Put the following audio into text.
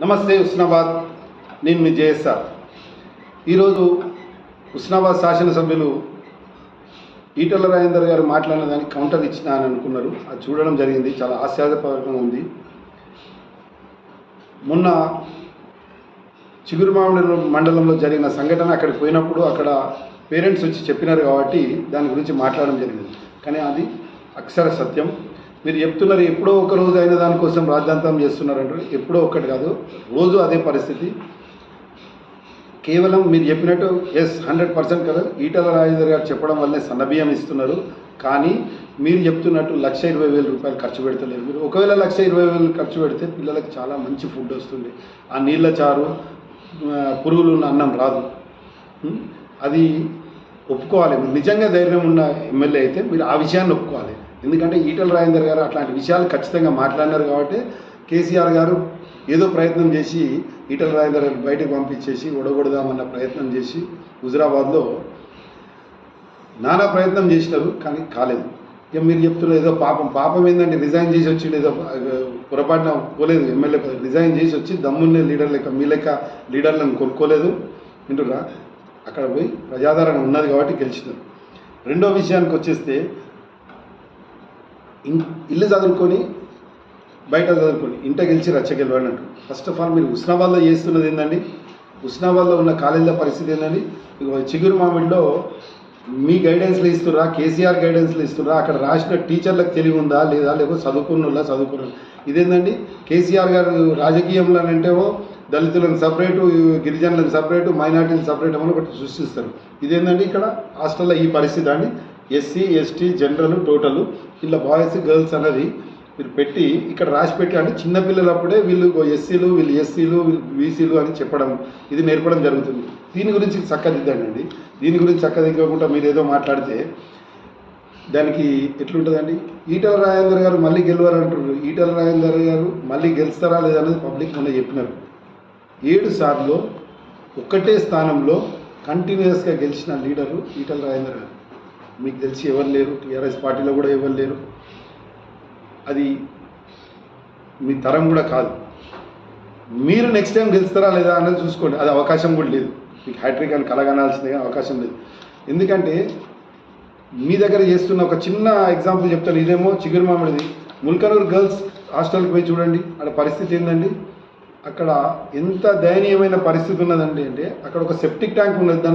నమస్తే ఉస్నాబాద్. నేను మీ జేఎస్ఆర్ ఈరోజు ఉస్నాబాద్ శాసనసభ్యులు ఈటల రాజేందర్ గారు మాట్లాడిన దానికి కౌంటర్ ఇచ్చిన అని అనుకున్నారు. అది చూడడం జరిగింది. చాలా హాస్యాస్పదంగా ఉంది. మొన్న చిగురుమామిడి మండలంలో జరిగిన సంఘటన అక్కడికి పోయినప్పుడు అక్కడ పేరెంట్స్ వచ్చి చెప్పినారు కాబట్టి దాని గురించి మాట్లాడడం జరిగింది. కానీ అది అక్షర సత్యం. మీరు చెప్తున్నారు ఎప్పుడో ఒక రోజు అయిన దానికోసం రాజ్యాంతం చేస్తున్నారంటారు. ఎప్పుడో ఒక్కటి కాదు రోజు అదే పరిస్థితి. కేవలం మీరు చెప్పినట్టు ఎస్ హండ్రెడ్ పర్సెంట్ కదా. ఈటల రాజేందర్ గారు చెప్పడం వల్లే సన్నబియ్యం ఇస్తున్నారు. కానీ మీరు చెప్తున్నట్టు లక్ష ఇరవై వేల రూపాయలు ఖర్చు పెడతలేరు. మీరు ఒకవేళ లక్ష ఇరవై వేలు ఖర్చు పెడితే పిల్లలకు చాలా మంచి ఫుడ్ వస్తుంది. ఆ నీళ్ళ చారు పురుగులు ఉన్న అన్నం రాదు. అది ఒప్పుకోవాలి. నిజంగా ధైర్యం ఉన్న ఎమ్మెల్యే అయితే మీరు ఆ విషయాన్ని ఒప్పుకోవాలి. ఎందుకంటే ఈటల రాజేందర్ గారు అట్లాంటి విషయాలు ఖచ్చితంగా మాట్లాడినారు కాబట్టి కేసీఆర్ గారు ఏదో ప్రయత్నం చేసి ఈటల రాజేందర్ గారు బయటకు పంపించేసి ఒడగొడదామన్న ప్రయత్నం చేసి హుజరాబాద్లో నానా ప్రయత్నం చేసినారు కానీ కాలేదు. ఇక మీరు చెప్తున్నారు ఏదో పాపం పాపం ఏంటంటే రిజైన్ చేసి వచ్చి ఏదో పొరపాటున పోలేదు. ఎమ్మెల్యే రిజైన్ చేసి వచ్చి దమ్మున్న లీడర్ లెక్క మీ లెక్క లీడర్లను కొనుక్కోలేదు. వింటురా అక్కడ పోయి ప్రజాదరణ ఉన్నది కాబట్టి గెలిచినారు. రెండో విషయానికి వచ్చేస్తే ఇల్లు చదువుకొని బయట చదువుకొని ఇంట గెలిచి రచ్చ గెలవనట్టు. ఫస్ట్ ఆఫ్ ఆల్ మీరు ఉస్నాబాద్లో చేస్తున్నది ఏంటండి ఉస్నాబాద్లో ఉన్న కాలేజీల పరిస్థితి ఏంటండి చిగురు మామిడిలో మీ గైడెన్స్లు ఇస్తురా కేసీఆర్ గైడెన్స్లు ఇస్తుర్రా అక్కడ రాసిన టీచర్లకు తెలివి ఉందా లేదా లేకపోతే చదువుకున్నలా చదువుకున్న ఇదేందండి? కేసీఆర్ గారు రాజకీయంలో అంటేమో దళితులను సపరేటు గిరిజనులను సపరేటు మైనార్టీలను సపరేట్ అని ఒకటి సృష్టిస్తారు. ఇదేంటండి ఇక్కడ? హాస్టల్లో ఈ పరిస్థితి అండి. SC ST general total. ఇలా బాయ్స్ గర్ల్స్ అన్నది మీరు పెట్టి ఇక్కడ రాసి పెట్టి అంటే చిన్నపిల్లలప్పుడే వీళ్ళు ఎస్సీలు వీళ్ళు ఎస్సీలు వీళ్ళు బీసీలు అని చెప్పడం ఇది నేర్పడం జరుగుతుంది. దీని గురించి చక్కదిద్దండి. అండి దీని గురించి చక్కదిద్దకుండా మీరు ఏదో మాట్లాడితే దానికి ఎట్లుంటుందండి? ఈటల రాజేందర్ గారు మళ్ళీ గెలవరు అంటున్నారు ఈటల రాజేందర్ గారు మళ్ళీ గెలుస్తారా లేదనేది పబ్లిక్ మొన్న చెప్పినారు. ఏడు సార్లు ఒక్కటే స్థానంలో కంటిన్యూస్గా గెలిచిన లీడరు ఈటల రాజేందర్ గారు. మీకు తెలిసి ఎవరు లేరు టీఆర్ఎస్ పార్టీలో కూడా ఎవరు లేరు. అది మీ తరం కూడా కాదు. మీరు నెక్స్ట్ టైం గెలుస్తారా లేదా అనేది చూసుకోండి. అది అవకాశం కూడా లేదు. మీకు హ్యాట్రిక్ అని కలగనాల్సిందే అవకాశం లేదు. ఎందుకంటే మీ దగ్గర చేస్తున్న ఒక చిన్న ఎగ్జాంపుల్ చెప్తాను. ఇదేమో చిగురు మామిడిది. ముల్కనూరు గర్ల్స్ హాస్టల్కి పోయి చూడండి. అక్కడ పరిస్థితి ఏంటండి అక్కడ ఎంత దయనీయమైన పరిస్థితి ఉన్నదండి అంటే అక్కడ ఒక సెప్టిక్ ట్యాంక్ ఉన్నది.